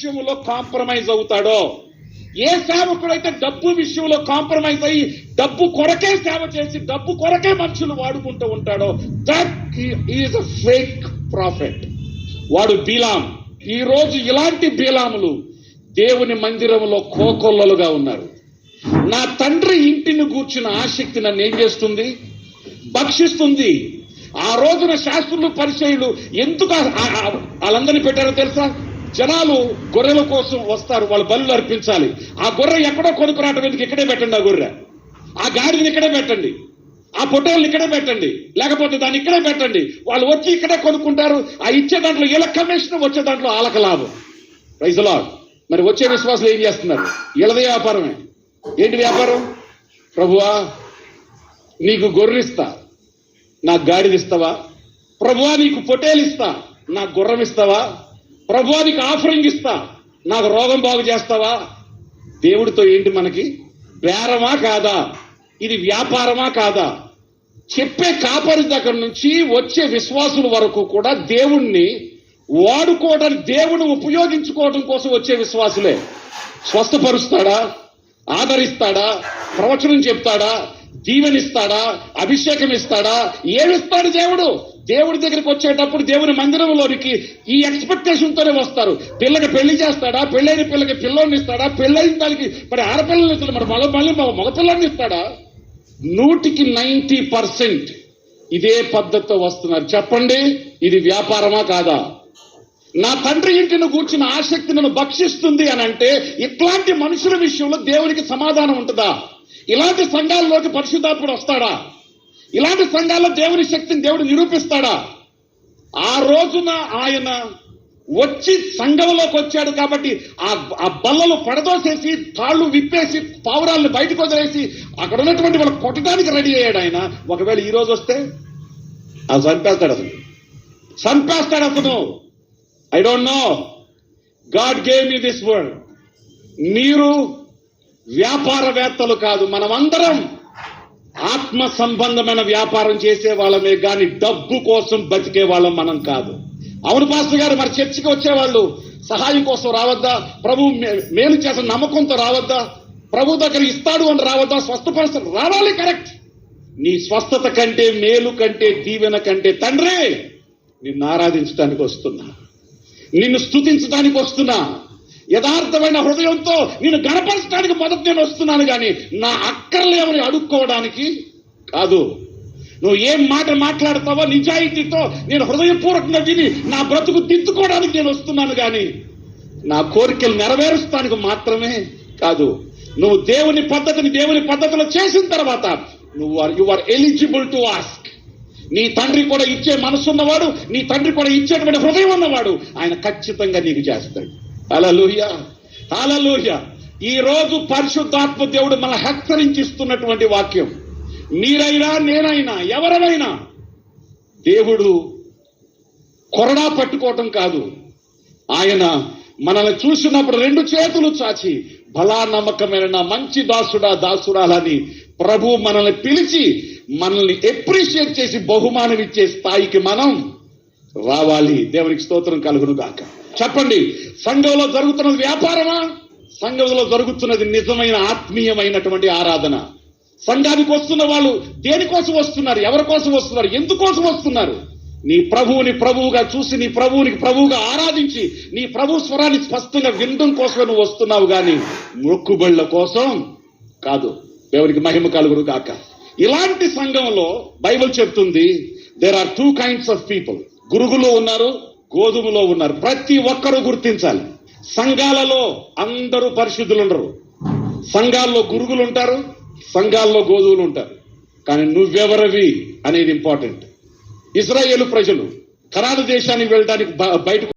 విషయంలో కాంప్రమైజ్ అవుతాడో? ఏ సేవకుడైతే డబ్బు విషయంలో కాంప్రమైజ్ అయ్యి డబ్బు కొరకే సేవ చేసి డబ్బు కొరకే మనుషులు వాడుకుంటూ ఉంటాడో that is a fake profit వాడు బీలాం. ఈ రోజు ఇలాంటి బీలాములు దేవుని మందిరంలో కోకొల్లలుగా ఉన్నారు. నా తండ్రి ఇంటిని కూర్చున్న ఆసక్తి నన్ను ఏం చేస్తుంది? భక్షిస్తుంది. ఆ రోజున శాస్త్రులు పరిచయులు ఎందుకు వాళ్ళందరినీ పెట్టారో తెలుసా? జనాలు గొర్రెల కోసం వస్తారు వాళ్ళు బలులు అర్పించాలి. ఆ గొర్రె ఎక్కడో కొనుక్కురావటం ఎందుకు? ఇక్కడే పెట్టండి ఆ గొర్రె. ఆ గాడిని ఇక్కడే పెట్టండి. ఆ పొటోల్ని ఇక్కడే పెట్టండి. లేకపోతే దాన్ని ఇక్కడే పెట్టండి. వాళ్ళు వచ్చి ఇక్కడే కొనుక్కుంటారు. ఆ ఇచ్చే దాంట్లో ఇళ్ళ కమిషన్ వచ్చే దాంట్లో ఆలక లాభం. రైతులా మరి వచ్చే విశ్వాసులు ఏం చేస్తున్నారు? ఇళ్ళదే వ్యాపారమే. ఏంటి వ్యాపారం? ప్రభువా నీకు గొర్రెనిస్తా నాకు గాడిదిస్తావా? ప్రభువా నీకు పొటేలు ఇస్తా నాకు గుర్రం ఇస్తావా ప్రభువానికి ఆఫరింగ్ ఇస్తా. నాకు రోగం బాగు చేస్తావా? దేవుడితో ఏంటి మనకి? బేరమా కాదా? ఇది వ్యాపారమా కాదా? చెప్పే కాపరి దగ్గర నుంచి వచ్చే విశ్వాసుల వరకు కూడా దేవుణ్ణి వాడుకోవడం దేవుని ఉపయోగించుకోవడం కోసం వచ్చే విశ్వాసులే. స్వస్థపరుస్తాడా? ఆదరిస్తాడా? ప్రవచనం చెప్తాడా? దీవెనిస్తాడా? అభిషేకం ఇస్తాడా? ఏమిస్తాడు దేవుడు? దేవుడి దగ్గరికి వచ్చేటప్పుడు దేవుని మందిరంలోనికి ఈ ఎక్స్పెక్టేషన్ తోనే వస్తారు. పిల్లకి పెళ్ళి చేస్తాడా? పెళ్ళైన పిల్లకి పిల్లోని ఇస్తాడా? పెళ్ళైన దానికి మరి ఆడపిల్లలు ఇస్తాడు? మరి మగ మళ్ళీ మగపిల్లని ఇస్తాడా? నూటికి నైంటీ పర్సెంట్ ఇదే పద్ధతితో వస్తున్నారు. చెప్పండి ఇది వ్యాపారమా కాదా? నా తండ్రి ఇంటిని కూర్చున్న ఆసక్తి నన్ను భక్షిస్తుంది అని అంటే ఇట్లాంటి మనుషుల విషయంలో దేవునికి సమాధానం ఉంటుందా? ఇలాంటి సంఘాల్లోకి పరిశుద్ధాత్ముడు వస్తాడా? ఇలాంటి సంఘాల్లో దేవుని శక్తిని దేవుడు నిరూపిస్తాడా? ఆ రోజున ఆయన వచ్చి సంఘంలోకి వచ్చాడు కాబట్టి ఆ ఆ బల్లలు పడదోసేసి తాళ్ళు విప్పేసి పావురాలను బయటకు వదిలేసి అక్కడ ఉన్నటువంటి వాళ్ళు కొట్టడానికి రెడీ అయ్యాడు ఆయన. ఒకవేళ ఈ రోజు వస్తే అది చంపేస్తాడు అతను. చంపేస్తాడు అతను. I don't know God gave me this world మీరు వ్యాపారవేత్తలు కాదు మనమందరం ఆత్మ సంబంధమైన వ్యాపారం చేసే వాళ్ళమే గాని డబ్బు కోసం బతికే వాళ్ళం మనం కాదు. అవును పాస్టర్ గారు మరి చర్చికి వచ్చేవాళ్ళు సహాయం కోసం రావద్దా? ప్రభు మేలు చేసిన నమ్మకంతో రావద్దా? ప్రభు దగ్గర ఇస్తాడు అని రావద్దా? స్వస్థపరుస్తాడు రావాలి కరెక్ట్. నీ స్వస్థత కంటే మేలు కంటే దీవెన కంటే తండ్రి నిన్ను ఆరాధించడానికి వస్తున్నా. నిన్ను స్తుతించడానికి వస్తున్నా. యథార్థమైన హృదయంతో నేను గణపరచడానికి మొదట నేను వస్తున్నాను కానీ నా అక్కర్లేమని అడుక్కోవడానికి కాదు. నువ్వు ఏం మాట మాట్లాడతావో నిజాయితీతో నేను హృదయపూర్వకంగా విని నా బ్రతుకు దిద్దుకోవడానికి నేను వస్తున్నాను కానీ నా కోరికలు నెరవేరుస్తానికి మాత్రమే కాదు. నువ్వు దేవుని పద్ధతిని దేవుని పద్ధతిలో చేసిన తర్వాత నువ్వు are you are eligible to ask నీ తండ్రి కూడా ఇచ్చే మనసున్నవాడు నీ తండ్రి కూడా ఇచ్చేటువంటి హృదయం ఉన్నవాడు ఆయన ఖచ్చితంగా నీకు చేస్తాడు. అలలుహ్య అలలుహ్య ఈ రోజు పరిశుద్ధాత్మ దేవుడు మన హెచ్చరించిస్తున్నటువంటి వాక్యం. మీరైనా నేనైనా ఎవరైనా దేవుడు కొరడా పట్టుకోవటం కాదు. ఆయన మనల్ని చూసినప్పుడు రెండు చేతులు చాచి బలా నమ్మకమైన నా మంచి దాసుడా దాసుడాలని ప్రభు మనల్ని పిలిచి మనల్ని ఎప్రిషియేట్ చేసి బహుమానం ఇచ్చే స్థాయికి మనం రావాలి. దేవునికి స్తోత్రం కలుగును గాక. చెప్పండి సంఘంలో జరుగుతున్నది వ్యాపారమా? సంఘంలో జరుగుతున్నది నిజమైన ఆత్మీయమైనటువంటి ఆరాధన. సంఘానికి వస్తున్న వాళ్ళు దేనికోసం వస్తున్నారు? ఎవరి కోసం వస్తున్నారు? ఎందుకోసం వస్తున్నారు? నీ ప్రభువుని ప్రభువుగా చూసి నీ ప్రభువునికి ప్రభువుగా ఆరాధించి నీ ప్రభు స్వరాన్ని స్పష్టంగా వినడం కోసమే నువ్వు వస్తున్నావు గాని మొక్కుబళ్ళ కోసం కాదు. దేవునికి మహిమ కలుగురు కాక ఇలాంటి సంఘంలో బైబిల్ చెప్తుంది there are two kinds of people గురుగులో ఉన్నారు గోధుమలో ఉన్నారు. ప్రతి ఒక్కరూ గుర్తించాలి. సంఘాలలో అందరూ పరిశుద్ధులు ఉండరు సంఘాల్లో గురుగులు ఉంటారు సంఘాల్లో గోధువులు ఉంటారు కానీ నువ్వెవరవి అనేది ఇంపార్టెంట్. ఇస్రాయేల్ ప్రజలు ఖరారు దేశానికి వెళ్ళడానికి బయటకు